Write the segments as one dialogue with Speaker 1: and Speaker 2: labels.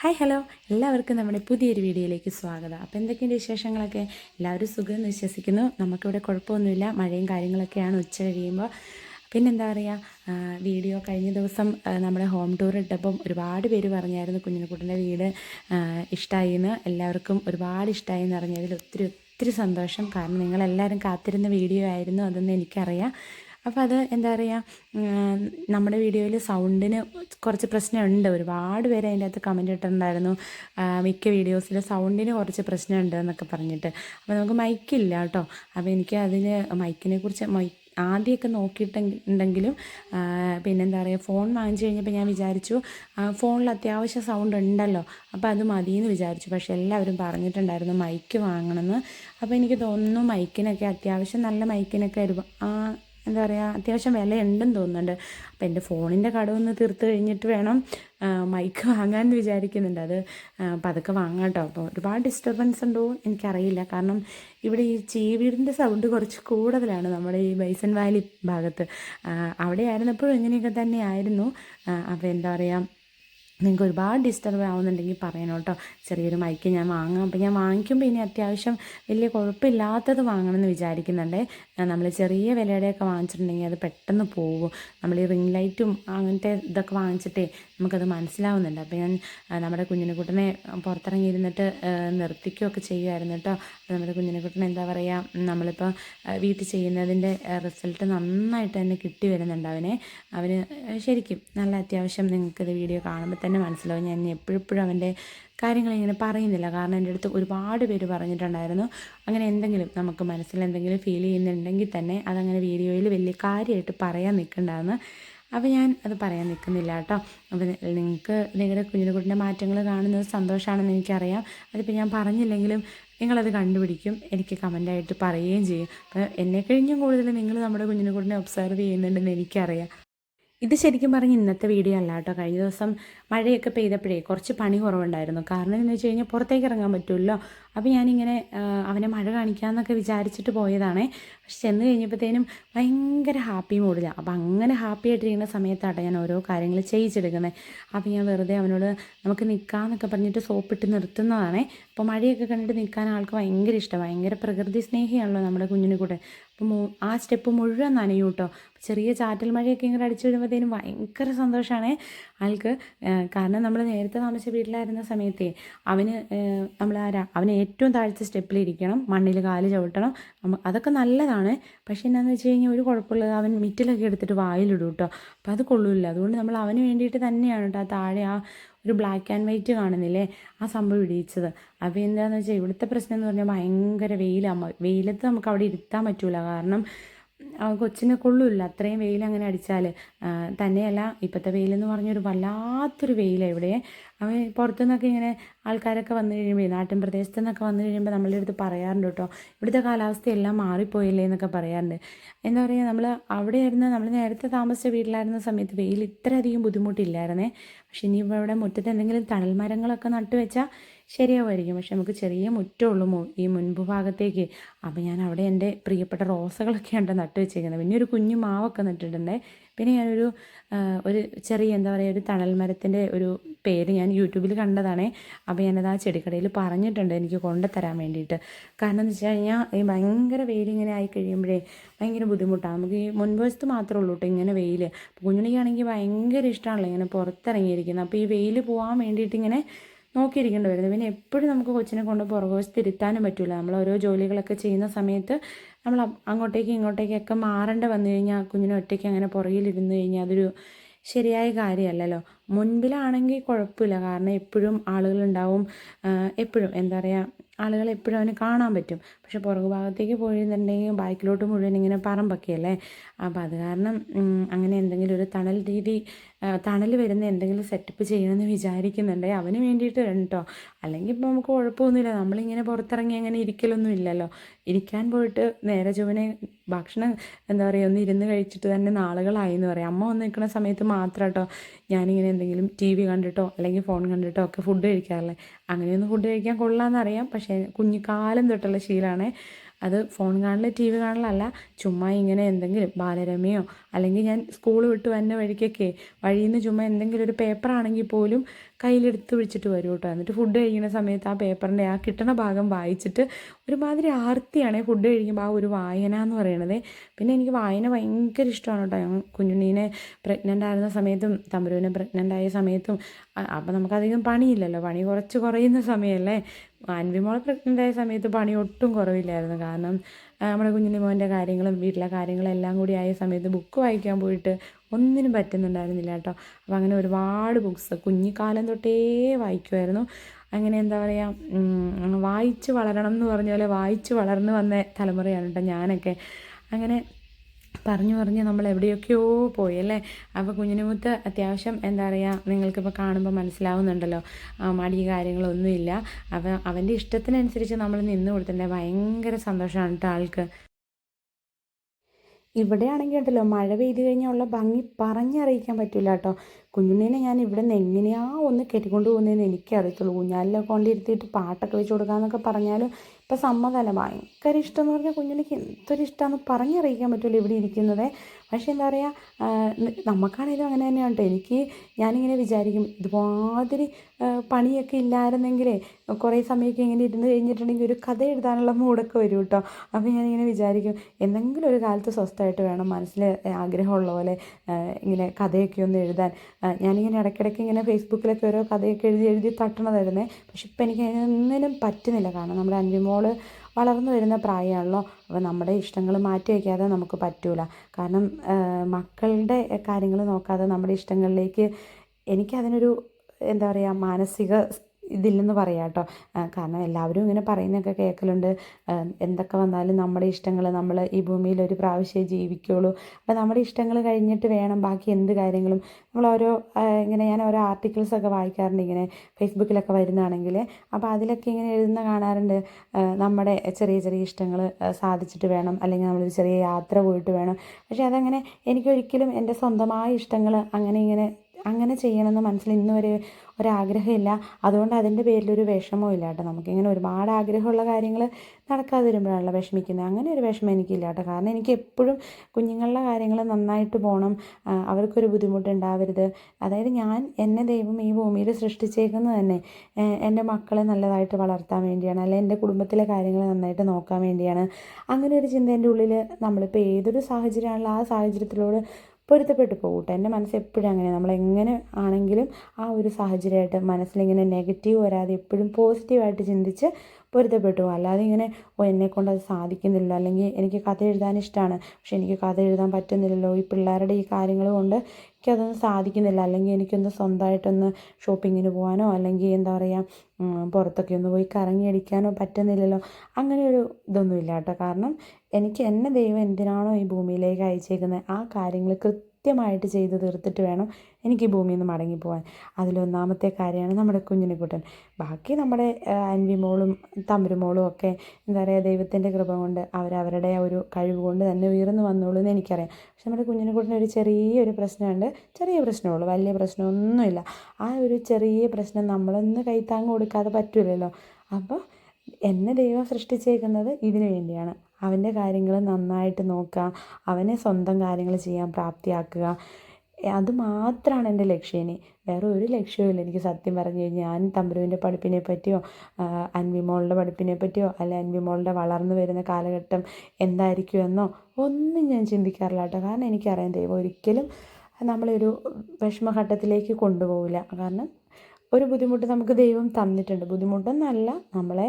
Speaker 1: Hi hello എല്ലാവർക്കും നമ്മുടെ പുതിയൊരു വീഡിയോയിലേക്ക് സ്വാഗതം. അപ്പോൾ എന്തൊക്കെയുണ്ട് വിശേഷങ്ങളൊക്കെ? എല്ലാവരും സുഖമെന്ന് വിശ്വസിക്കുന്നു. നമുക്കിവിടെ കുഴപ്പമൊന്നുമില്ല. മഴയും കാര്യങ്ങളൊക്കെയാണ് ഉച്ച കഴിയുമ്പോൾ പിന്നെന്താ പറയുക വീഡിയോ കഴിഞ്ഞ ദിവസം നമ്മുടെ ഹോം ടൂർ ഇട്ടപ്പം ഒരുപാട് പേര് പറഞ്ഞായിരുന്നു കുഞ്ഞിനെക്കുട്ടന്റെ വീട് ഇഷ്ടമായി എന്ന് എല്ലാവർക്കും ഒരുപാട് ഇഷ്ടമായി എന്ന് പറഞ്ഞതിൽ ഒത്തിരി ഒത്തിരി സന്തോഷം. കാരണം നിങ്ങളെല്ലാവരും കാത്തിരുന്ന വീഡിയോ ആയിരുന്നു അതൊന്നും എനിക്കറിയാം. അപ്പോൾ അത് എന്താ പറയുക നമ്മുടെ വീഡിയോയിൽ സൗണ്ടിന് കുറച്ച് പ്രശ്നമുണ്ട്. ഒരുപാട് പേര് അതിന്റെ അകത്ത് കമന്റ് ഇട്ടിട്ടുണ്ടായിരുന്നു. മിക്ക വീഡിയോസിൽ സൗണ്ടിന് കുറച്ച് പ്രശ്നമുണ്ട് എന്നൊക്കെ പറഞ്ഞിട്ട്. അപ്പോൾ നമുക്ക് മൈക്കില്ല കേട്ടോ. അപ്പോൾ എനിക്ക് അതിന് മൈക്കിനെ കുറിച്ച് മൈ ആദ്യമൊക്കെ നോക്കിയിട്ടുണ്ടെങ്കിലും പിന്നെന്താ പറയുക ഫോൺ വാങ്ങിച്ചു കഴിഞ്ഞപ്പോൾ ഞാൻ വിചാരിച്ചു ഫോണിൽ അത്യാവശ്യം സൗണ്ട് ഉണ്ടല്ലോ. അപ്പോൾ അത് മതിയെന്ന് വിചാരിച്ചു. പക്ഷേ എല്ലാവരും പറഞ്ഞിട്ടുണ്ടായിരുന്നു മൈക്ക് വാങ്ങണമെന്ന് അപ്പോൾ എനിക്ക് തോന്നുന്നു മൈക്കിനൊക്കെ അത്യാവശ്യം നല്ല മൈക്കിനൊക്കെ ഒരു എന്താ പറയുക അത്യാവശ്യം വില ഉണ്ടെന്ന് തോന്നുന്നുണ്ട് അപ്പോൾ എന്റെ ഫോണിന്റെ കടമൊന്ന് തീർത്ത് കഴിഞ്ഞിട്ട് വേണം മൈക്ക് വാങ്ങാമെന്ന് വിചാരിക്കുന്നുണ്ട്. അത് പതുക്കെ വാങ്ങാം കേട്ടോ. അപ്പോൾ ഒരുപാട് ഡിസ്റ്റർബൻസ് ഉണ്ടോ എനിക്കറിയില്ല. കാരണം ഇവിടെ ഈ ചീവീടിന്റെ സൗണ്ട് കുറച്ച് കൂടുതലാണ് നമ്മുടെ ഈ ബൈസൺ വാലി ഭാഗത്ത്. അവിടെ ആയിരുന്നപ്പോഴും ഇങ്ങനെയൊക്കെ തന്നെ ആയിരുന്നു അപ്പോൾ എന്താ പറയുക നിങ്ങൾക്ക് ഒരുപാട് ഡിസ്റ്റർബ് ആവുന്നുണ്ടെങ്കിൽ പറയണം കേട്ടോ. ചെറിയൊരു മൈക്ക് ഞാൻ വാങ്ങാം. അപ്പോൾ ഞാൻ വാങ്ങിക്കുമ്പോൾ ഇനി അത്യാവശ്യം വലിയ കുഴപ്പമില്ലാത്തത് വാങ്ങണമെന്ന് വിചാരിക്കുന്നുണ്ട്. നമ്മൾ ചെറിയ വിലയുടെയൊക്കെ വാങ്ങിച്ചിട്ടുണ്ടെങ്കിൽ അത് പെട്ടെന്ന് പോകും. നമ്മൾ ഈ റിംഗ് ലൈറ്റും അങ്ങനത്തെ ഇതൊക്കെ വാങ്ങിച്ചിട്ടേ നമുക്കത് മനസ്സിലാവുന്നുണ്ട്. അപ്പോൾ ഞാൻ നമ്മുടെ കുഞ്ഞിനെക്കുട്ടനെ പുറത്തിറങ്ങിയിരുന്നിട്ട് നിർത്തിക്കുകയൊക്കെ ചെയ്യുമായിരുന്നു കേട്ടോ. നമ്മുടെ കുഞ്ഞിനെക്കുട്ടനെ എന്താ പറയുക നമ്മളിപ്പോൾ വീട്ടിൽ ചെയ്യുന്നതിന്റെ റിസൾട്ട് നന്നായിട്ട് തന്നെ കിട്ടി വരുന്നുണ്ട് അവനെ. അവന് ശരിക്കും നല്ല അത്യാവശ്യം നിങ്ങൾക്കിത് വീഡിയോ കാണുമ്പോൾ തന്നെ മനസ്സിലാവും. ഞാൻ എപ്പോഴെപ്പോഴും അവന്റെ കാര്യങ്ങൾ ഇങ്ങനെ പറയുന്നില്ല. കാരണം എന്റെ അടുത്ത് ഒരുപാട് പേര് പറഞ്ഞിട്ടുണ്ടായിരുന്നു. അങ്ങനെ എന്തെങ്കിലും നമുക്ക് മനസ്സിൽ എന്തെങ്കിലും ഫീൽ ചെയ്യുന്നുണ്ടെങ്കിൽ തന്നെ അതങ്ങനെ വീഡിയോയിൽ വലിയ കാര്യമായിട്ട് പറയാൻ നിൽക്കണ്ടെന്ന്. അപ്പോൾ ഞാൻ അത് പറയാൻ നിൽക്കുന്നില്ല കേട്ടോ. അപ്പോൾ നിങ്ങൾക്ക് നിങ്ങളുടെ കുഞ്ഞിനെക്കുട്ടിന്റെ മാറ്റങ്ങൾ കാണുന്നത് സന്തോഷമാണെന്ന് എനിക്കറിയാം. അതിപ്പോൾ ഞാൻ പറഞ്ഞില്ലെങ്കിലും നിങ്ങളത് കണ്ടുപിടിക്കും. എനിക്ക് കമന്റായിട്ട് പറയുകയും ചെയ്യും. അപ്പോൾ എന്നെ കഴിഞ്ഞും കൂടുതൽ നിങ്ങൾ നമ്മുടെ കുഞ്ഞിനെക്കുട്ടിനെ ഒബ്സർവ് ചെയ്യുന്നുണ്ടെന്ന് എനിക്കറിയാം. ഇത് ശരിക്കും പറഞ്ഞ് ഇന്നത്തെ വീഡിയോ അല്ല കേട്ടോ. കഴിഞ്ഞ ദിവസം മഴയൊക്കെ പെയ്തപ്പോഴേ കുറച്ച് പണി കുറവുണ്ടായിരുന്നു. കാരണം എന്ന് വെച്ച് കഴിഞ്ഞാൽ പുറത്തേക്ക് ഇറങ്ങാൻ പറ്റുമല്ലോ അപ്പോൾ ഞാനിങ്ങനെ അവനെ മഴ കാണിക്കാമെന്നൊക്കെ വിചാരിച്ചിട്ട് പോയതാണേ. പക്ഷെ ചെന്ന് കഴിഞ്ഞപ്പോഴത്തേനും ഭയങ്കര ഹാപ്പി മൂഡിലാണ് അപ്പോൾ അങ്ങനെ ഹാപ്പി ആയിട്ടിരിക്കുന്ന സമയത്താണ് ഞാൻ ഓരോ കാര്യങ്ങൾ ചെയ്യിച്ചെടുക്കുന്നത് അപ്പോൾ ഞാൻ വെറുതെ അവനോട് നമുക്ക് നിൽക്കാമെന്നൊക്കെ പറഞ്ഞിട്ട് സോപ്പിട്ട് നിർത്തുന്നതാണേ. അപ്പോൾ മഴയൊക്കെ കണ്ടിട്ട് നിൽക്കാൻ ആൾക്ക് ഭയങ്കര ഇഷ്ടം. ഭയങ്കര പ്രകൃതി സ്നേഹിയാണല്ലോ നമ്മുടെ കുഞ്ഞിനെ കൂടെ. അപ്പോൾ മു- ആ സ്റ്റെപ്പ് മുഴുവൻ നനയും കേട്ടോ. ചെറിയ ചാറ്റൽ മഴയൊക്കെ ഇങ്ങനെ അടിച്ചു വരുമ്പോഴത്തേനും ഭയങ്കര സന്തോഷമാണ് ആൾക്ക്. കാരണം നമ്മൾ നേരത്തെ താമസിച്ച വീട്ടിലായിരുന്ന സമയത്തെ അവന് നമ്മൾ ആ രാ- അവന് ഏറ്റവും താഴ്ച സ്റ്റെപ്പിലിരിക്കണം മണ്ണിൽ കാൽ ചവിട്ടണം. അതൊക്കെ നല്ലതാണ്. പക്ഷേ എന്നാന്ന് വെച്ച് കഴിഞ്ഞാൽ ഒരു കുഴപ്പമില്ല അവൻ മിറ്റിലൊക്കെ എടുത്തിട്ട് വായിലിടും കേട്ടോ. അപ്പോൾ അത് കൊള്ളില്ല. അതുകൊണ്ട് നമ്മൾ അവന് വേണ്ടിയിട്ട് തന്നെയാണ് കേട്ടോ ആ താഴെ ആ ഒരു ബ്ലാക്ക് ആൻഡ് വൈറ്റ് കാണുന്നില്ലേ? ആ സംഭവം ഇടിയിച്ചത്. അപ്പോൾ എന്താണെന്ന് വെച്ചാൽ ഇവിടുത്തെ പ്രശ്നം എന്ന് പറഞ്ഞാൽ ഭയങ്കര വെയിലാണ് വെയിലത്ത് നമുക്ക് അവിടെ ഇരുത്താൻ പറ്റൂല. കാരണം കൊച്ചിനെ കൊള്ളില്ല. അത്രയും വെയിൽ അങ്ങനെ അടിച്ചാൽ തന്നെയല്ല ഇപ്പോഴത്തെ വെയിലെന്ന് പറഞ്ഞൊരു വല്ലാത്തൊരു വെയിലാണ് ഇവിടെ. അവൻ പുറത്തു നിന്നൊക്കെ ഇങ്ങനെ ആൾക്കാരൊക്കെ വന്നു കഴിയുമ്പോൾ നാട്ടിൻ പ്രദേശത്തു നിന്നൊക്കെ വന്നു കഴിയുമ്പോൾ നമ്മളുടെ അടുത്ത് പറയാറുണ്ട് കേട്ടോ. ഇവിടുത്തെ കാലാവസ്ഥയെല്ലാം മാറിപ്പോയില്ലേ എന്നൊക്കെ പറയാറുണ്ട്. എന്താ പറയുക നമ്മൾ അവിടെയായിരുന്ന നമ്മൾ നേരത്തെ താമസിച്ച വീട്ടിലായിരുന്ന സമയത്ത് വെയിൽ ഇത്രയധികം ബുദ്ധിമുട്ടില്ലായിരുന്നേ. പക്ഷെ ഇനി ഇവിടെ മുറ്റത്ത് എന്തെങ്കിലും തണൽ മരങ്ങളൊക്കെ നട്ടുവെച്ചാൽ ശരിയാവുമായിരിക്കും. പക്ഷെ നമുക്ക് ചെറിയ മുറ്റമുള്ളൂ ഈ മുൻപ് ഭാഗത്തേക്ക്. അപ്പോൾ ഞാൻ അവിടെ എന്റെ പ്രിയപ്പെട്ട റോസകളൊക്കെ ഉണ്ട് നട്ട് വെച്ചേക്കുന്നത് പിന്നെ ഒരു കുഞ്ഞു മാവൊക്കെ നട്ടിട്ടുണ്ടേ. പിന്നെ ഞാനൊരു ഒരു ചെറിയ എന്താ പറയുക ഒരു തണൽ മരത്തിന്റെ ഒരു പേര് ഞാൻ യൂട്യൂബിൽ കണ്ടതാണേ. അപ്പോൾ ഞാനത് ആ ചെടിക്കടയിൽ പറഞ്ഞിട്ടുണ്ട് എനിക്ക് കൊണ്ടുതരാൻ വേണ്ടിയിട്ട്. കാരണം എന്ന് വെച്ച് കഴിഞ്ഞാൽ ഈ ഭയങ്കര വെയിലിങ്ങനെ ആയി കഴിയുമ്പോഴേ ഭയങ്കര ബുദ്ധിമുട്ടാണ് നമുക്ക് ഈ മുൻവശത്ത് മാത്രമേ ഉള്ളൂ കേട്ടോ ഇങ്ങനെ വെയിൽ കുഞ്ഞുണിക്കാണെങ്കിൽ ഭയങ്കര ഇഷ്ടമാണല്ലോ ഇങ്ങനെ പുറത്തിറങ്ങിയിരിക്കുന്നത് അപ്പോൾ ഈ വെയിൽ പോകാൻ വേണ്ടിയിട്ട് ഇങ്ങനെ നോക്കിയിരിക്കേണ്ടി വരുന്നത്. പിന്നെ എപ്പോഴും നമുക്ക് കൊച്ചിനെ കൊണ്ട് പുറകോസ് ഇരുത്താനും പറ്റില്ല നമ്മൾ ഓരോ ജോലികളൊക്കെ ചെയ്യുന്ന സമയത്ത് നമ്മൾ അങ്ങോട്ടേക്കും ഇങ്ങോട്ടേക്കൊക്കെ മാറേണ്ടി വന്നു കഴിഞ്ഞാൽ കുഞ്ഞിനെ ഒറ്റയ്ക്ക് അങ്ങനെ പുറകിലിരുന്ന് കഴിഞ്ഞാൽ അതൊരു ശരിയായ കാര്യമല്ലല്ലോ. മുൻപിലാണെങ്കിൽ കുഴപ്പമില്ല. കാരണം എപ്പോഴും ആളുകളുണ്ടാവും എപ്പോഴും എന്താ പറയുക ആളുകൾ എപ്പോഴും അവന് കാണാൻ പറ്റും. പക്ഷെ പുറകു ഭാഗത്തേക്ക് പോയിരുന്നുണ്ടെങ്കിൽ ബാക്കിലോട്ട് മുഴുവൻ ഇങ്ങനെ പറമ്പൊക്കെയല്ലേ അപ്പോൾ അത് കാരണം അങ്ങനെ എന്തെങ്കിലും ഒരു തണൽ രീതി തണൽ വരുന്ന എന്തെങ്കിലും സെറ്റപ്പ് ചെയ്യണമെന്ന് വിചാരിക്കുന്നുണ്ടേ അവന് വേണ്ടിയിട്ട് കേട്ടോ അല്ലെങ്കിൽ ഇപ്പോൾ നമുക്ക് കുഴപ്പമൊന്നുമില്ല. നമ്മളിങ്ങനെ പുറത്തിറങ്ങി അങ്ങനെ ഇരിക്കലൊന്നും ഇല്ലല്ലോ. ഇരിക്കാൻ പോയിട്ട് നേരെ ചുവനെ ഭക്ഷണം എന്താ പറയുക ഒന്ന് ഇരുന്ന് കഴിച്ചിട്ട് തന്നെ നാളുകളായി എന്ന് പറയാം. അമ്മ വന്ന് നിൽക്കുന്ന സമയത്ത് മാത്രം കേട്ടോ ഞാനിങ്ങനെ എന്തെങ്കിലും ടി വി കണ്ടിട്ടോ അല്ലെങ്കിൽ ഫോൺ കണ്ടിട്ടോ ഒക്കെ ഫുഡ് കഴിക്കാറില്ലേ? അങ്ങനെയൊന്നും ഫുഡ് കഴിക്കാൻ കൊള്ളാമെന്നറിയാം പക്ഷേ കുഞ്ഞിക്കാലം തൊട്ടുള്ള ശീലമാണ്. അത് ഫോൺ കാണൽ ടി വി കാണലല്ല. ചുമ്മാ ഇങ്ങനെ എന്തെങ്കിലും ബാലരമയോ അല്ലെങ്കിൽ ഞാൻ സ്കൂൾ വിട്ട് വന്ന വഴിക്കൊക്കെ വഴിയിൽ നിന്ന് ചുമ്മാ എന്തെങ്കിലും ഒരു പേപ്പറാണെങ്കിൽ പോലും കയ്യിലെടുത്ത് വിളിച്ചിട്ട് വരും കേട്ടോ. എന്നിട്ട് ഫുഡ് കഴിക്കുന്ന സമയത്ത് ആ പേപ്പറിന്റെ ആ കിട്ടണ ഭാഗം വായിച്ചിട്ട് ഒരുമാതിരി ആർത്തിയാണ് ഫുഡ് കഴിക്കുമ്പോൾ ആ ഒരു വായന എന്ന് പറയണത്. പിന്നെ എനിക്ക് വായന ഭയങ്കര ഇഷ്ടമാണ് കേട്ടോ. ഞാൻ കുഞ്ഞുണ്ണീനെ പ്രഗ്നന്റ് ആയിരുന്ന സമയത്തും തമ്പുരുവിനെ പ്രഗ്നന്റ് ആയ സമയത്തും അപ്പം നമുക്കധികം പണിയില്ലല്ലോ. പണി കുറച്ച് കുറയുന്ന സമയമല്ലേ അൻവിമോൾ പ്രഗ്നന്റ് ആയ സമയത്ത് പണി ഒട്ടും കുറവില്ലായിരുന്നു. കാരണം നമ്മുടെ കുഞ്ഞിന്റെ മോന്റെ കാര്യങ്ങളും വീട്ടിലെ കാര്യങ്ങളും എല്ലാം കൂടി ആയ സമയത്ത് ബുക്ക് വായിക്കാൻ പോയിട്ട് ഒന്നിനും പറ്റുന്നുണ്ടായിരുന്നില്ല കേട്ടോ. അപ്പോൾ അങ്ങനെ ഒരുപാട് ബുക്ക്സ് കുഞ്ഞിക്കാലം തൊട്ടേ വായിക്കുമായിരുന്നു അങ്ങനെ എന്താ പറയുക വായിച്ച് വളരണം എന്ന് പറഞ്ഞ പോലെ വായിച്ച് വളർന്നു വന്ന തലമുറയാണ് കേട്ടോ ഞാനൊക്കെ. അങ്ങനെ പറഞ്ഞു പറഞ്ഞ് നമ്മൾ എവിടെയൊക്കെയോ പോയി അല്ലേ? അപ്പോൾ കുഞ്ഞിനുമുത്ത് അത്യാവശ്യം എന്താ പറയുക നിങ്ങൾക്കിപ്പോൾ കാണുമ്പോൾ മനസ്സിലാവുന്നുണ്ടല്ലോ. മടി കാര്യങ്ങളൊന്നുമില്ല. അപ്പോൾ അവന്റെ ഇഷ്ടത്തിനനുസരിച്ച് നമ്മൾ നിന്ന് കൊടുത്തിട്ടുണ്ടെങ്കിൽ ഭയങ്കര സന്തോഷമാണ് കേട്ടോ ആൾക്ക്. ഇവിടെയാണെങ്കിൽ ഉണ്ടല്ലോ മഴ പെയ്ത് കഴിഞ്ഞാൽ ഉള്ള ഭംഗി പറഞ്ഞറിയിക്കാൻ പറ്റില്ല കേട്ടോ. കുഞ്ഞുണ്ണീനെ ഞാൻ ഇവിടെ നിന്ന് എങ്ങനെയാ ഒന്ന് കെട്ടിക്കൊണ്ട് പോകുന്നതെന്ന് എനിക്കറിയത്തുള്ളൂ. ഊഞ്ഞാലിലൊക്കെ കൊണ്ടിരുത്തിയിട്ട് പാട്ടൊക്കെ വെച്ച് കൊടുക്കാമെന്നൊക്കെ പറഞ്ഞാലും ഇപ്പം സമ്മതമല്ല. ഭയങ്കര ഇഷ്ടം എന്ന് പറഞ്ഞാൽ കുഞ്ഞുണ്ണിക്ക് എന്തൊരു ഇഷ്ടമാണെന്ന് പറഞ്ഞറിയിക്കാൻ പറ്റില്ല ഇവിടെ ഇരിക്കുന്നത്. പക്ഷേ എന്താ പറയുക നമുക്കാണേലും അങ്ങനെ തന്നെയാണ് കേട്ടോ എനിക്ക് ഞാനിങ്ങനെ വിചാരിക്കും ഇതുമാതിരി പണിയൊക്കെ ഇല്ലായിരുന്നെങ്കിലേ കുറേ സമയമൊക്കെ ഇങ്ങനെ ഇരുന്ന് കഴിഞ്ഞിട്ടുണ്ടെങ്കിൽ ഒരു കഥ എഴുതാനുള്ള മൂടൊക്കെ വരും കേട്ടോ അപ്പോൾ ഞാനിങ്ങനെ വിചാരിക്കും എന്തെങ്കിലും ഒരു കാലത്ത് സ്വസ്ഥമായിട്ട് വേണം മനസ്സിൽ ആഗ്രഹമുള്ള പോലെ ഇങ്ങനെ കഥയൊക്കെ ഒന്ന് എഴുതാൻ. ഞാനിങ്ങനെ ഇടയ്ക്കിടയ്ക്ക് ഇങ്ങനെ ഫേസ്ബുക്കിലൊക്കെ ഓരോ കഥയൊക്കെ എഴുതി എഴുതി തട്ടണതായിരുന്നേ. പക്ഷെ ഇപ്പം എനിക്ക് അതിനൊന്നിനും പറ്റുന്നില്ല. കാരണം നമ്മുടെ അൻവിമോൾ വളർന്നു വരുന്ന പ്രായമാണല്ലോ. അപ്പോൾ നമ്മുടെ ഇഷ്ടങ്ങൾ മാറ്റി വയ്ക്കാതെ നമുക്ക് പറ്റൂല. കാരണം മക്കളുടെ കാര്യങ്ങൾ നോക്കാതെ നമ്മുടെ ഇഷ്ടങ്ങളിലേക്ക് എനിക്കതിനൊരു എന്താ പറയുക മാനസിക ഇതില്ലെന്ന് പറയാം കേട്ടോ. കാരണം എല്ലാവരും ഇങ്ങനെ പറയുന്നതൊക്കെ കേൾക്കലുണ്ട് എന്തൊക്കെ വന്നാലും നമ്മുടെ ഇഷ്ടങ്ങൾ നമ്മൾ ഈ ഭൂമിയിൽ ഒരു പ്രാവശ്യമേ ജീവിക്കുകയുള്ളൂ അപ്പോൾ നമ്മുടെ ഇഷ്ടങ്ങൾ കഴിഞ്ഞിട്ട് വേണം ബാക്കി എന്ത് കാര്യങ്ങളും. നമ്മൾ ഓരോ ഇങ്ങനെ ഞാൻ ഓരോ ആർട്ടിക്കിൾസൊക്കെ വായിക്കാറുണ്ട് ഇങ്ങനെ. ഫേസ്ബുക്കിലൊക്കെ വരുന്നതാണെങ്കിൽ. അപ്പോൾ അതിലൊക്കെ ഇങ്ങനെ എഴുതുന്ന കാണാറുണ്ട്. നമ്മുടെ ചെറിയ ചെറിയ ഇഷ്ടങ്ങൾ സാധിച്ചിട്ട് വേണം. അല്ലെങ്കിൽ നമ്മളൊരു ചെറിയ യാത്ര പോയിട്ട് വേണം. പക്ഷേ അതങ്ങനെ എനിക്കൊരിക്കലും എന്റെ സ്വന്തമായ ഇഷ്ടങ്ങൾ അങ്ങനെ ഇങ്ങനെ അങ്ങനെ ചെയ്യണമെന്ന് മനസ്സിൽ ഇന്നും ഒരു ഒരാഗ്രഹമില്ല. അതുകൊണ്ട് അതിന്റെ പേരിലൊരു വിഷമവും ഇല്ല കേട്ടോ നമുക്കിങ്ങനെ ഒരുപാട് ആഗ്രഹമുള്ള കാര്യങ്ങൾ നടക്കാതെ വരുമ്പോഴാണല്ലോ വിഷമിക്കുന്നത്. അങ്ങനെ ഒരു വിഷമം എനിക്കില്ല കേട്ടോ. കാരണം എനിക്ക് എപ്പോഴും കുഞ്ഞുങ്ങളുടെ കാര്യങ്ങൾ നന്നായിട്ട് പോകണം. അവർക്കൊരു ബുദ്ധിമുട്ടുണ്ടാവരുത്. അതായത് ഞാൻ എന്നെ ദൈവം ഈ ഭൂമിയിൽ സൃഷ്ടിച്ചേക്കുന്നത് തന്നെ എന്റെ മക്കളെ നല്ലതായിട്ട് വളർത്താൻ വേണ്ടിയാണ് അല്ലെങ്കിൽ എന്റെ കുടുംബത്തിലെ കാര്യങ്ങൾ നന്നായിട്ട് നോക്കാൻ വേണ്ടിയാണ്. അങ്ങനെ ഒരു ചിന്ത എന്റെ ഉള്ളിൽ നമ്മളിപ്പോൾ ഏതൊരു സാഹചര്യമാണല്ലോ ആ സാഹചര്യത്തിലോട് പൊരുത്തപ്പെട്ടു പോകട്ടെ. എന്റെ മനസ്സ് എപ്പോഴും അങ്ങനെ നമ്മൾ എങ്ങനെ ആണെങ്കിലും ആ ഒരു സാഹചര്യമായിട്ട് മനസ്സിലിങ്ങനെ നെഗറ്റീവ് വരാതെ എപ്പോഴും പോസിറ്റീവായിട്ട് ചിന്തിച്ച് പൊരുത്തപ്പെട്ടു. അല്ലാതെ ഇങ്ങനെ ഓ എന്നെക്കൊണ്ട് അത് സാധിക്കുന്നില്ല. അല്ലെങ്കിൽ എനിക്ക് കഥ എഴുതാൻ ഇഷ്ടമാണ് പക്ഷെ എനിക്ക് കഥ എഴുതാൻ പറ്റുന്നില്ലല്ലോ. ഈ പിള്ളേരുടെ ഈ കാര്യങ്ങൾ കൊണ്ട് എനിക്കതൊന്നും സാധിക്കുന്നില്ല. അല്ലെങ്കിൽ എനിക്കൊന്ന് സ്വന്തമായിട്ടൊന്ന് ഷോപ്പിങ്ങിന് പോകാനോ അല്ലെങ്കിൽ എന്താ പറയുക പുറത്തൊക്കെ ഒന്ന് പോയി കറങ്ങി അടിക്കാനോ പറ്റുന്നില്ലല്ലോ. അങ്ങനെ ഒരു ഇതൊന്നുമില്ല കേട്ടോ. കാരണം എനിക്ക് എന്നെ ദൈവം എന്തിനാണോ ഈ ഭൂമിയിലേക്ക് അയച്ചേക്കുന്നത്? ആ കാര്യങ്ങൾ കൃത്യമായിട്ട് ചെയ്ത് തീർത്തിട്ട് വേണം എനിക്ക് ഭൂമിയിൽ നിന്ന് മടങ്ങിപ്പോവാൻ. അതിലൊന്നാമത്തെ കാര്യമാണ് നമ്മുടെ കുഞ്ഞിനിക്കുട്ടൻ. ബാക്കി നമ്മുടെ അൻവിമോളും തമ്പുരുമോളും ഒക്കെ എന്താ പറയുക ദൈവത്തിന്റെ കൃപ കൊണ്ട് അവരവരുടെ ഒരു കഴിവ് കൊണ്ട് തന്നെ ഉയർന്നു വന്നോളൂ എന്ന് എനിക്കറിയാം. പക്ഷെ നമ്മുടെ കുഞ്ഞിനിക്കുട്ടന് ഒരു ചെറിയൊരു പ്രശ്നമുണ്ട്. ചെറിയ പ്രശ്നമുള്ളൂ വലിയ പ്രശ്നമൊന്നുമില്ല. ആ ഒരു ചെറിയ പ്രശ്നം നമ്മളൊന്ന് കൈത്താങ്ങ് കൊടുക്കാതെ പറ്റില്ലല്ലോ അപ്പോൾ എന്നെ ദൈവം സൃഷ്ടിച്ചേക്കുന്നത് ഇതിനു വേണ്ടിയാണ്. അവന്റെ കാര്യങ്ങൾ നന്നായിട്ട് നോക്കുക അവനെ സ്വന്തം കാര്യങ്ങൾ ചെയ്യാൻ പ്രാപ്തിയാക്കുക. അത് മാത്രമാണ് എന്റെ ലക്ഷ്യം. ഇനി വേറെ ഒരു ലക്ഷ്യവുമില്ല എനിക്ക് സത്യം പറഞ്ഞു കഴിഞ്ഞാൽ ഞാൻ തമ്പുരുവിന്റെ പഠിപ്പിനെ പറ്റിയോ അൻവിമോളുടെ പഠിപ്പിനെ പറ്റിയോ അല്ലെ അൻവിമോളുടെ വളർന്നു വരുന്ന കാലഘട്ടം എന്തായിരിക്കുമെന്നോ ഒന്നും ഞാൻ ചിന്തിക്കാറില്ല കേട്ടോ. കാരണം എനിക്കറിയാം ദൈവം ഒരിക്കലും നമ്മളൊരു വിഷമഘട്ടത്തിലേക്ക് കൊണ്ടുപോകില്ല കാരണം ഒരു ബുദ്ധിമുട്ട് നമുക്ക് ദൈവം തന്നിട്ടുണ്ട്. ബുദ്ധിമുട്ടെന്നല്ല നമ്മളെ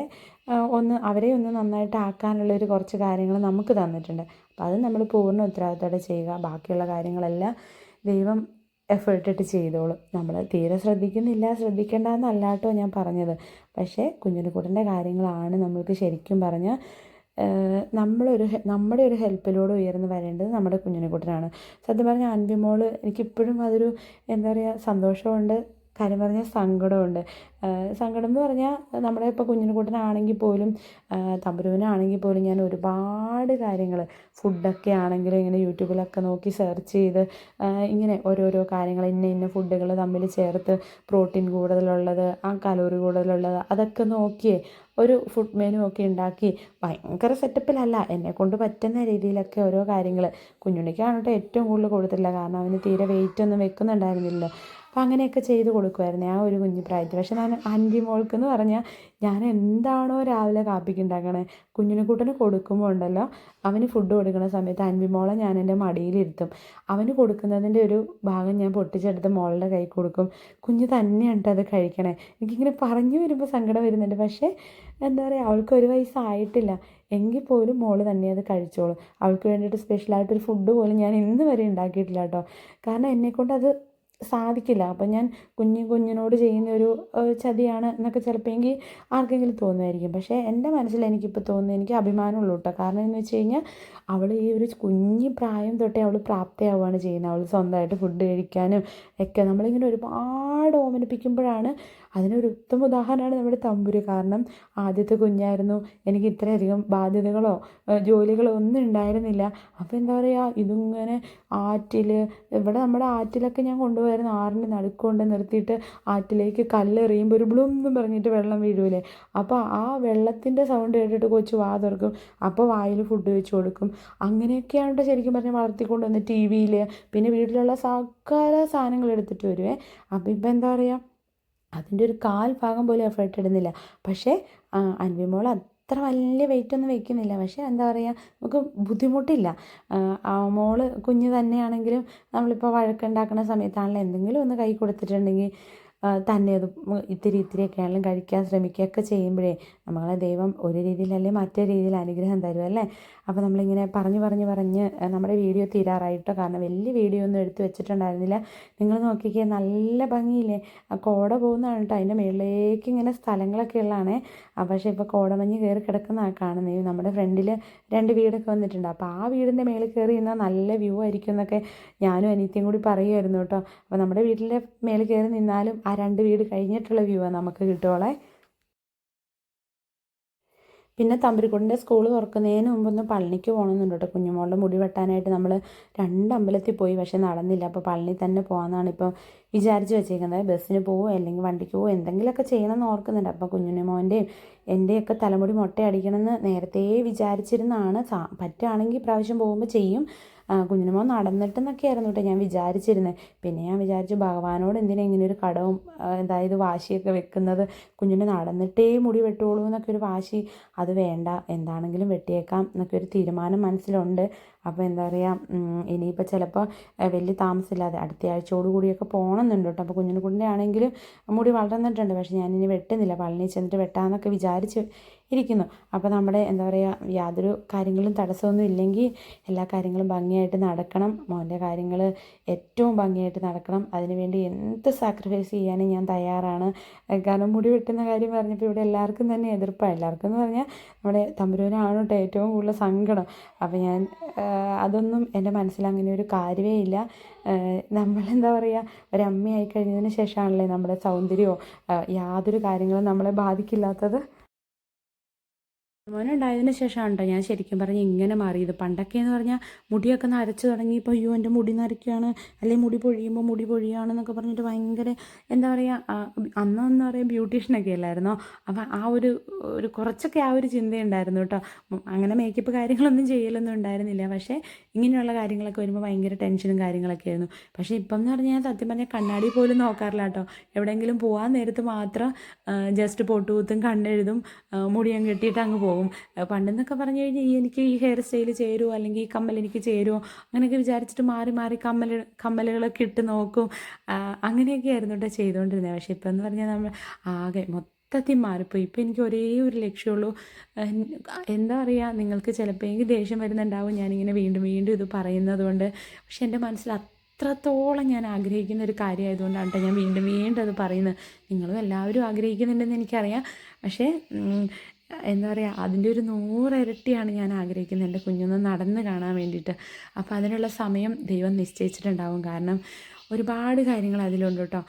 Speaker 1: ഒന്ന് അവരെ ഒന്ന് നന്നായിട്ട് ആക്കാനുള്ള ഒരു കുറച്ച് കാര്യങ്ങൾ നമുക്ക് തന്നിട്ടുണ്ട്. അപ്പോൾ അത് നമ്മൾ പൂർണ ഉത്തരവാദിത്തോടെ ചെയ്യുക. ബാക്കിയുള്ള കാര്യങ്ങളെല്ലാം ദൈവം എഫേർട്ടിട്ട് ചെയ്തോളും. നമ്മൾ തീരെ ശ്രദ്ധിക്കുന്നില്ല ശ്രദ്ധിക്കേണ്ട ഞാൻ പറഞ്ഞത്. പക്ഷേ കുഞ്ഞിനുകൂട്ടന്റെ കാര്യങ്ങളാണ് നമ്മൾക്ക് ശരിക്കും പറഞ്ഞാൽ നമ്മളൊരു നമ്മുടെ ഒരു ഹെൽപ്പിലൂടെ ഉയർന്നു വരേണ്ടത് നമ്മുടെ കുഞ്ഞിനുകൂട്ടനാണ്. സത്യം പറഞ്ഞാൽ അൻവിമോൾ എനിക്കിപ്പോഴും അതൊരു എന്താ പറയുക സന്തോഷമുണ്ട്. കാര്യം പറഞ്ഞാൽ സങ്കടമുണ്ട്. സങ്കടം എന്ന് പറഞ്ഞാൽ നമ്മുടെ ഇപ്പോൾ കുഞ്ഞിനുകൂട്ടനാണെങ്കിൽ പോലും തമ്പുരുവിനാണെങ്കിൽ പോലും ഞാൻ ഒരുപാട് കാര്യങ്ങൾ ഫുഡൊക്കെ ആണെങ്കിലും ഇങ്ങനെ യൂട്യൂബിലൊക്കെ നോക്കി സെർച്ച് ചെയ്ത് ഇങ്ങനെ ഓരോരോ കാര്യങ്ങൾ ഇന്ന ഇന്ന ഫുഡുകൾ തമ്മിൽ ചേർത്ത് പ്രോട്ടീൻ കൂടുതലുള്ളത് ആ കലോറി കൂടുതലുള്ളത് അതൊക്കെ നോക്കിയേ ഒരു ഫുഡ് മെനു ഒക്കെ ഉണ്ടാക്കി ഭയങ്കര സെറ്റപ്പിലല്ല. എന്നെ കൊണ്ട് പറ്റുന്ന രീതിയിലൊക്കെ ഓരോ കാര്യങ്ങൾ കുഞ്ഞുണ്ണിക്കാണ് കേട്ടോ ഏറ്റവും കൂടുതൽ കൊടുത്തില്ല കാരണം അവന് തീരെ വെയിറ്റ് ഒന്നും വെക്കുന്നുണ്ടായിരുന്നില്ല. അപ്പോൾ അങ്ങനെയൊക്കെ ചെയ്ത് കൊടുക്കുമായിരുന്നു ആ ഒരു കുഞ്ഞു പ്രായത്തിൽ. പക്ഷേ ഞാൻ ആന്റി മോൾക്ക് എന്ന് പറഞ്ഞാൽ ഞാൻ എന്താണോ രാവിലെ കാപ്പിക്ക് ഉണ്ടാക്കണേ കുഞ്ഞിനെ കൂട്ടന് കൊടുക്കുമ്പോൾ ഉണ്ടല്ലോ അവന് ഫുഡ് കൊടുക്കുന്ന സമയത്ത് ആന്റി മോളെ ഞാൻ എന്റെ മടിയിലിരുത്തും അവന് കൊടുക്കുന്നതിന്റെ ഒരു ഭാഗം ഞാൻ പൊട്ടിച്ചെടുത്ത് മോളുടെ കൈ കൊടുക്കും. കുഞ്ഞ് തന്നെയാണ് അത് കഴിക്കണേ. എനിക്കിങ്ങനെ പറഞ്ഞു വരുമ്പോൾ സങ്കടം വരുന്നുണ്ട്. പക്ഷേ എന്താ പറയുക അവൾക്ക് ഒരു വയസ്സായിട്ടില്ല. എങ്കിൽ പോലും മോൾ തന്നെ അത് കഴിച്ചോളും. അവൾക്ക് വേണ്ടിയിട്ട് സ്പെഷ്യലായിട്ടൊരു ഫുഡ് പോലും ഞാൻ ഇന്ന് വരെ ഉണ്ടാക്കിയിട്ടില്ല കേട്ടോ കാരണം എന്നെക്കൊണ്ട് അത് സാധിക്കില്ല. അപ്പം ഞാൻ കുഞ്ഞു കുഞ്ഞിനോട് ചെയ്യുന്ന ഒരു ചതിയാണ് എന്നൊക്കെ ചിലപ്പോൾ എങ്കിൽ ആർക്കെങ്കിലും തോന്നുമായിരിക്കും. പക്ഷേ എന്റെ മനസ്സിൽ എനിക്കിപ്പോൾ തോന്നുന്നത് എനിക്ക് അഭിമാനമുള്ളൂ കേട്ടോ കാരണം എന്ന് വെച്ച് കഴിഞ്ഞാൽ അവൾ ഈ ഒരു കുഞ്ഞു പ്രായം തൊട്ടേ അവൾ പ്രാപ്തയാവുകയാണ് ചെയ്യുന്നത്. അവൾ സ്വന്തമായിട്ട് ഫുഡ് കഴിക്കാനും ഒക്കെ. നമ്മളിങ്ങനെ ഒരുപാട് ഓമനിപ്പിക്കുമ്പോഴാണ് അതിനൊരു ഉത്തമ ഉദാഹരണമാണ് നമ്മുടെ തമ്പുരു. കാരണം ആദ്യത്തെ കുഞ്ഞായിരുന്നു. എനിക്ക് ഇത്രയധികം ബാധ്യതകളോ ജോലികളോ ഒന്നും ഉണ്ടായിരുന്നില്ല. അപ്പോൾ എന്താ പറയുക ഇതിങ്ങനെ ആറ്റിൽ ഇവിടെ നമ്മുടെ ആറ്റിലൊക്കെ ഞാൻ കൊണ്ടുപോയായിരുന്നു. ആറിന്റെ നടുക്കൊണ്ട് നിർത്തിയിട്ട് ആറ്റിലേക്ക് കല്ലെറിയുമ്പോൾ ഒരു ബ്ലൂന്നും പറഞ്ഞിട്ട് വെള്ളം വീഴൂലേ. അപ്പോൾ ആ വെള്ളത്തിന്റെ സൗണ്ട് കേട്ടിട്ട് കൊച്ചു വാ തുറക്കും. അപ്പോൾ വായിൽ ഫുഡ് വെച്ച് കൊടുക്കും. അങ്ങനെയൊക്കെയാണ് കേട്ടോ ശരിക്കും പറഞ്ഞാൽ വളർത്തിക്കൊണ്ട് വന്ന് ടി വിയിൽ പിന്നെ വീട്ടിലുള്ള സകല സാധനങ്ങൾ എടുത്തിട്ട് വരുവേ. അപ്പോൾ ഇപ്പം എന്താ പറയുക അതിന്റെ ഒരു കാൽ ഭാഗം പോലും എഫേർട്ട് ഇടുന്നില്ല. പക്ഷേ അൻവിമോൾ അത്ര വലിയ വെയിറ്റ് ഒന്നും വെക്കുന്നില്ല. പക്ഷേ എന്താ പറയുക നമുക്ക് ബുദ്ധിമുട്ടില്ല. ആ മോൾ കുഞ്ഞ് തന്നെയാണെങ്കിലും നമ്മളിപ്പോൾ വഴക്കുണ്ടാക്കുന്ന സമയത്താണെങ്കിലും എന്തെങ്കിലും ഒന്ന് കൈ കൊടുത്തിട്ടുണ്ടെങ്കിൽ തന്നെ അത് ഇത്തിരി ഇത്തിരിയൊക്കെ ആണെങ്കിലും കഴിക്കാൻ ശ്രമിക്കുകയൊക്കെ ചെയ്യുമ്പോഴേ നമ്മളെ ദൈവം ഒരു രീതിയിലല്ലേ മറ്റേ രീതിയിൽ അനുഗ്രഹം തരും അല്ലേ? അപ്പോൾ നമ്മളിങ്ങനെ പറഞ്ഞ് പറഞ്ഞു പറഞ്ഞ് നമ്മുടെ വീഡിയോ തീരാറായിട്ടോ? കാരണം വലിയ വീഡിയോ ഒന്നും എടുത്തു വെച്ചിട്ടുണ്ടായിരുന്നില്ല. നിങ്ങൾ നോക്കിക്കേ നല്ല ഭംഗിയില്ലേ? ആ കോട പോകുന്നതാണ് കേട്ടോ. അതിന്റെ മുകളിലേക്ക് ഇങ്ങനെ സ്ഥലങ്ങളൊക്കെ ഉള്ളതാണേ. ആ പക്ഷേ ഇപ്പോൾ കോടമഞ്ഞ് കയറി കിടക്കുന്ന കാണുന്നത് നമ്മുടെ ഫ്രണ്ടിൽ രണ്ട് വീടൊക്കെ വന്നിട്ടുണ്ട്. അപ്പോൾ ആ വീടിന്റെ മേളിൽ കയറി നിന്നാൽ നല്ല വ്യൂ ആയിരിക്കും എന്നൊക്കെ ഞാനും അനിയത്തിയും കൂടി പറയുമായിരുന്നു കേട്ടോ. അപ്പോൾ നമ്മുടെ വീട്ടിലെ മേളിൽ കയറി നിന്നാലും ആ രണ്ട് വീട് കഴിഞ്ഞിട്ടുള്ള വ്യൂ ആണ് നമുക്ക് കിട്ടുവോളെ. പിന്നെ തമ്പരിക്കുടിന്റെ സ്കൂൾ തുറക്കുന്നതിന് മുമ്പൊന്ന് പളനിക്ക് പോകണമെന്നുണ്ട് കേട്ടോ. കുഞ്ഞുമോളുടെ മുടി വെട്ടാനായിട്ട് നമ്മൾ രണ്ട് അമ്പലത്തിൽ പോയി പക്ഷെ നടന്നില്ല. അപ്പോൾ പളനി തന്നെ പോകാമെന്നാണ് ഇപ്പോൾ വിചാരിച്ച് വെച്ചേക്കുന്നത്. ബസ്സിന് പോവോ അല്ലെങ്കിൽ വണ്ടിക്ക് പോവോ എന്തെങ്കിലുമൊക്കെ ചെയ്യണമെന്ന് ഓർക്കുന്നുണ്ട്. അപ്പോൾ കുഞ്ഞുമോന്റെയും എന്റെയൊക്കെ തലമുടി മുട്ടയടിക്കണമെന്ന് നേരത്തെ വിചാരിച്ചിരുന്നാണ് പറ്റുകയാണെങ്കിൽ പ്രാവശ്യം പോകുമ്പോൾ ചെയ്യും. ആ, കുഞ്ഞിനുമോൻ നടന്നിട്ടെന്നൊക്കെ ആയിരുന്നു കേട്ടോ ഞാൻ വിചാരിച്ചിരുന്നത് പിന്നെ ഞാൻ വിചാരിച്ചു ഭഗവാനോട് എന്തിനാ ഇങ്ങനെ ഒരു കടവും അതായത് വാശിയൊക്കെ വെക്കുന്നത്? കുഞ്ഞിന് നടന്നിട്ടേ മുടി വെട്ടുള്ളൂ എന്നൊക്കെ ഒരു വാശി. അത് വേണ്ട എന്താണെങ്കിലും വെട്ടിയേക്കാം എന്നൊക്കെ ഒരു തീരുമാനം മനസ്സിലുണ്ട്. അപ്പോൾ എന്താ പറയുക ഇനിയിപ്പോൾ ചിലപ്പോൾ വലിയ താമസമില്ലാതെ അടുത്ത ആഴ്ചയോട് കൂടിയൊക്കെ പോകണമെന്നുണ്ട് കേട്ടോ. അപ്പോൾ കുഞ്ഞിനെ കുഞ്ഞിന്റെ ആണെങ്കിലും മുടി വളർന്നിട്ടുണ്ട്. പക്ഷേ ഞാനിനി വെട്ടുന്നില്ല. പളനി ചെന്നിട്ട് വെട്ടാമെന്നൊക്കെ വിചാരിച്ച് ഇരിക്കുന്നു. അപ്പോൾ നമ്മുടെ എന്താ പറയുക യാതൊരു കാര്യങ്ങളും തടസ്സമൊന്നും ഇല്ലെങ്കിൽ എല്ലാ കാര്യങ്ങളും ഭംഗിയായിട്ട് നടക്കണം. മോന്റെ കാര്യങ്ങൾ ഏറ്റവും ഭംഗിയായിട്ട് നടക്കണം. അതിനുവേണ്ടി എന്ത് സാക്രിഫൈസ് ചെയ്യാനും ഞാൻ തയ്യാറാണ്. കാരണം മുടി വെട്ടുന്ന കാര്യം പറഞ്ഞപ്പോൾ ഇവിടെ എല്ലാവർക്കും തന്നെ എതിർപ്പാണ് എല്ലാവർക്കും എന്ന് പറഞ്ഞാൽ നമ്മുടെ തമ്പുരൂരാണ് കേട്ടോ ഏറ്റവും കൂടുതൽ സങ്കടം. അപ്പോൾ ഞാൻ അതൊന്നും എന്റെ മനസ്സിൽ അങ്ങനെ ഒരു കാര്യമേ ഇല്ല. നമ്മളെന്താ പറയുക ഒരമ്മയായി കഴിഞ്ഞതിന് ശേഷമാണല്ലേ നമ്മുടെ സൗന്ദര്യമോ യാതൊരു കാര്യങ്ങളും നമ്മളെ ബാധിക്കില്ലാത്തത്. മോനുണ്ടായതിന് ശേഷമാണ് കേട്ടോ ഞാൻ ശരിക്കും പറഞ്ഞ് ഇങ്ങനെ മാറിയത്. പണ്ടൊക്കെ എന്ന് പറഞ്ഞാൽ മുടിയൊക്കെ നരച്ച് തുടങ്ങിയപ്പോൾ അയ്യോ എന്റെ മുടി നരയ്ക്കുകയാണ് അല്ലെങ്കിൽ മുടി പൊഴിയുമ്പോൾ മുടി പൊഴിയുകയാണെന്നൊക്കെ പറഞ്ഞിട്ട് ഭയങ്കര എന്താ പറയുക അന്നെന്ന് പറയുക ബ്യൂട്ടീഷ്യനൊക്കെ അല്ലായിരുന്നോ? അപ്പം ആ ഒരു ഒരു കുറച്ചൊക്കെ ആ ഒരു ചിന്തയുണ്ടായിരുന്നു കേട്ടോ. അങ്ങനെ മേക്കപ്പ് കാര്യങ്ങളൊന്നും ചെയ്യലൊന്നും ഉണ്ടായിരുന്നില്ല. പക്ഷേ ഇങ്ങനെയുള്ള കാര്യങ്ങളൊക്കെ വരുമ്പോൾ ഭയങ്കര ടെൻഷനും കാര്യങ്ങളൊക്കെ ആയിരുന്നു. പക്ഷേ ഇപ്പം എന്ന് പറഞ്ഞാൽ സത്യം പറഞ്ഞാൽ കണ്ണാടി പോലും നോക്കാറില്ല കേട്ടോ. എവിടെയെങ്കിലും പോകാൻ നേരത്ത് മാത്രം ജസ്റ്റ് പൊട്ടുകൂത്തും കണ്ണെഴുതും മുടിയും കെട്ടിയിട്ട് അങ്ങ് പോകും. ആ, പണ്ടെന്നൊക്കെ പറഞ്ഞു കഴിഞ്ഞാൽ ഈ എനിക്ക് ഈ ഹെയർ സ്റ്റൈൽ ചേരുമോ അല്ലെങ്കിൽ ഈ കമ്മൽ എനിക്ക് ചേരുമോ അങ്ങനെയൊക്കെ വിചാരിച്ചിട്ട് മാറി മാറി കമ്മൽ കമ്മലുകളൊക്കെ ഇട്ട് നോക്കും. അങ്ങനെയൊക്കെ ആയിരുന്നു കേട്ടോ ചെയ്തുകൊണ്ടിരുന്നത് പക്ഷേ ഇപ്പം എന്ന് പറഞ്ഞാൽ നമ്മൾ ആകെ മൊത്തത്തിൽ മാറിപ്പോയി. ഇപ്പം എനിക്ക് ഒരേ ഒരു ലക്ഷ്യമുള്ളൂ എന്താ പറയുക നിങ്ങൾക്ക് ചിലപ്പോൾ എനിക്ക് ദേഷ്യം വരുന്നുണ്ടാവും. ഞാനിങ്ങനെ വീണ്ടും വീണ്ടും ഇത് പറയുന്നത് കൊണ്ട്. പക്ഷെ എന്റെ മനസ്സിൽ അത്രത്തോളം ഞാൻ ആഗ്രഹിക്കുന്ന ഒരു കാര്യമായതുകൊണ്ടാണ് കേട്ടോ ഞാൻ വീണ്ടും വീണ്ടും അത് പറയുന്നത്. നിങ്ങളും എല്ലാവരും ആഗ്രഹിക്കുന്നുണ്ടെന്ന് എനിക്കറിയാം. പക്ഷേ എന്താ പറയുക അതിന്റെ ഒരു നൂറിരട്ടിയാണ് ഞാൻ ആഗ്രഹിക്കുന്നത് എന്റെ കുഞ്ഞൊന്ന് നടന്ന് കാണാൻ വേണ്ടിയിട്ട്. അപ്പോൾ അതിനുള്ള സമയം ദൈവം നിശ്ചയിച്ചിട്ടുണ്ടാവും. കാരണം ഒരുപാട് കാര്യങ്ങൾ അതിലുണ്ട് കേട്ടോ.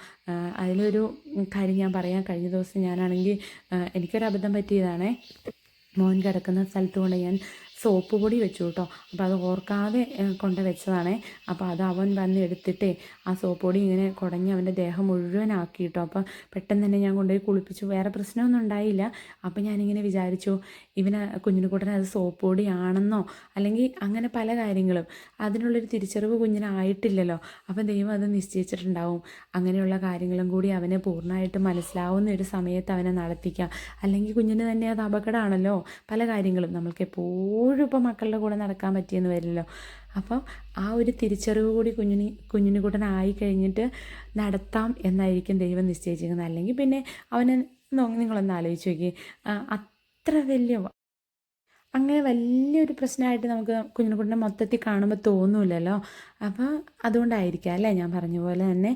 Speaker 1: അതിലൊരു കാര്യം ഞാൻ പറയാം കഴിഞ്ഞ ദിവസം ഞാനാണെങ്കിൽ എനിക്കൊരു അബദ്ധം പറ്റിയതാണേ മോൻ കിടക്കുന്ന സ്ഥലത്ത് കൊണ്ട് ഞാൻ സോപ്പ് പൊടി വെച്ചു കേട്ടോ. അപ്പോൾ അത് ഓർക്കാതെ കൊണ്ട് വെച്ചതാണേ. അപ്പോൾ അത് അവൻ വന്ന് എടുത്തിട്ടേ ആ സോപ്പ് പൊടി ഇങ്ങനെ കുടഞ്ഞ് അവന്റെ ദേഹം മുഴുവനാക്കി കേട്ടോ. അപ്പോൾ പെട്ടെന്ന് തന്നെ ഞാൻ കൊണ്ടുപോയി കുളിപ്പിച്ചു. വേറെ പ്രശ്നമൊന്നും ഉണ്ടായില്ല. അപ്പോൾ ഞാനിങ്ങനെ വിചാരിച്ചു ഇവന് കുഞ്ഞിനുകൂട്ടന് അത് സോപ്പ് പൊടിയാണെന്നോ അല്ലെങ്കിൽ അങ്ങനെ പല കാര്യങ്ങളും. അതിനുള്ളൊരു തിരിച്ചറിവ് കുഞ്ഞിനായിട്ടില്ലല്ലോ. അപ്പം ദൈവം അത് നിശ്ചയിച്ചിട്ടുണ്ടാവും. അങ്ങനെയുള്ള കാര്യങ്ങളും കൂടി അവനെ പൂർണമായിട്ട് മനസ്സിലാവുന്ന ഒരു സമയത്ത് അവനെ നടത്തിക്കാം. അല്ലെങ്കിൽ കുഞ്ഞിന് തന്നെ അത് അപകടമാണല്ലോ. പല കാര്യങ്ങളും. നമ്മൾക്ക് എപ്പോഴും ഇപ്പോൾ മക്കളുടെ കൂടെ നടക്കാൻ പറ്റിയെന്ന് വരില്ലല്ലോ. അപ്പം ആ ഒരു തിരിച്ചറിവ് കൂടി കുഞ്ഞിന് കുഞ്ഞിന് കൂട്ടനായി കഴിഞ്ഞിട്ട് നടത്താം എന്നായിരിക്കും ദൈവം നിശ്ചയിച്ചിരിക്കുന്നത്. അല്ലെങ്കിൽ പിന്നെ അവനെ നിങ്ങളൊന്ന് ആലോചിച്ച് നോക്കി. അത്ര വലിയ അങ്ങനെ വലിയൊരു പ്രശ്നമായിട്ട് നമുക്ക് കുഞ്ഞിനെക്കുട്ടിനെ മൊത്തത്തിൽ കാണുമ്പോൾ തോന്നൂലല്ലോ. അപ്പോൾ അതുകൊണ്ടായിരിക്കാം അല്ലേ ഞാൻ പറഞ്ഞ പോലെ തന്നെ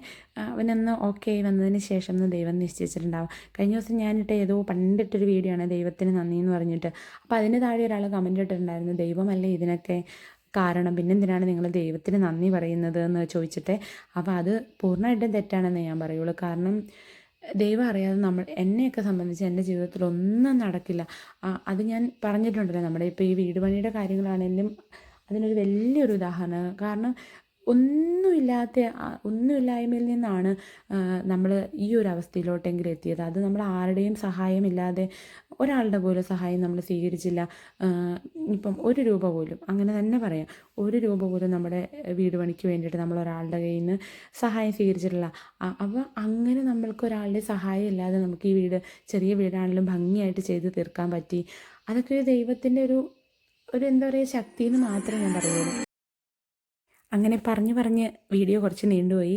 Speaker 1: അവനൊന്ന് ഓക്കെ വന്നതിന് ശേഷം ദൈവം നിശ്ചയിച്ചിട്ടുണ്ടാവും. കഴിഞ്ഞ ദിവസം ഞാനിട്ട് ഏതോ പണ്ടിട്ടൊരു വീഡിയോ ആണ് ദൈവത്തിന് നന്ദി എന്ന് പറഞ്ഞിട്ട്. അപ്പോൾ അതിന് താഴെ ഒരാൾ കമന്റ് ഇട്ടിട്ടുണ്ടായിരുന്നു ദൈവമല്ലേ ഇതിനൊക്കെ കാരണം? പിന്നെന്തിനാണ് നിങ്ങൾ ദൈവത്തിന് നന്ദി പറയുന്നത്? എന്ന് ചോദിച്ചിട്ട്. അപ്പോൾ അത് പൂർണമായിട്ടും തെറ്റാണെന്ന് ഞാൻ പറയുള്ളൂ. കാരണം ദൈവം അറിയാതെ നമ്മൾ എന്നെയൊക്കെ സംബന്ധിച്ച് എന്റെ ജീവിതത്തിൽ ഒന്നും നടക്കില്ല. അത് ഞാൻ പറഞ്ഞിട്ടുണ്ടല്ലോ നമ്മുടെ ഇപ്പോൾ ഈ വീട് പണിയുടെ കാര്യങ്ങളാണെങ്കിലും അതിനൊരു വലിയൊരു ഉദാഹരണം. കാരണം ഒന്നുമില്ലാത്ത ഒന്നുമില്ലായ്മയിൽ നിന്നാണ് നമ്മൾ ഈ ഒരു അവസ്ഥയിലോട്ടെങ്കിലും എത്തിയത്. അത് നമ്മൾ ആരുടെയും സഹായമില്ലാതെ ഒരാളുടെ പോലും സഹായം നമ്മൾ സ്വീകരിച്ചില്ല. ഇപ്പം ഒരു രൂപ പോലും അങ്ങനെ തന്നെ പറയാം. ഒരു രൂപ പോലും നമ്മുടെ വീട് പണിക്ക് വേണ്ടിയിട്ട് നമ്മൾ ഒരാളുടെ കയ്യിൽ നിന്ന് സഹായം സ്വീകരിച്ചിട്ടില്ല. അപ്പോൾ അങ്ങനെ നമ്മൾക്ക് ഒരാളുടെ സഹായം ഇല്ലാതെ നമുക്ക് ഈ വീട് ചെറിയ വീടാണെങ്കിലും ഭംഗിയായിട്ട് ചെയ്ത് തീർക്കാൻ പറ്റി. അതൊക്കെ ഒരു ദൈവത്തിന്റെ ഒരു ഒരു എന്താ പറയുക ശക്തി എന്ന് മാത്രമേ ഞാൻ പറയുള്ളൂ. അങ്ങനെ പറഞ്ഞ് പറഞ്ഞ് വീഡിയോ കുറച്ച് നീണ്ടുപോയി.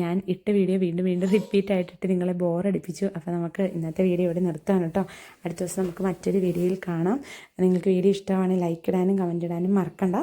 Speaker 1: ഞാൻ ഇട്ട വീഡിയോ വീണ്ടും വീണ്ടും റിപ്പീറ്റ് ആയിട്ടിട്ട് നിങ്ങളെ ബോറടിപ്പിച്ചു അപ്പോൾ നമുക്ക് ഇന്നത്തെ വീഡിയോ ഇവിടെ നിർത്താം കേട്ടോ അടുത്ത ദിവസം നമുക്ക് മറ്റൊരു വീഡിയോയിൽ കാണാം. നിങ്ങൾക്ക് വീഡിയോ ഇഷ്ടമാണെങ്കിൽ ലൈക്ക് ഇടാനും കമന്റ് ഇടാനും മറക്കണ്ട.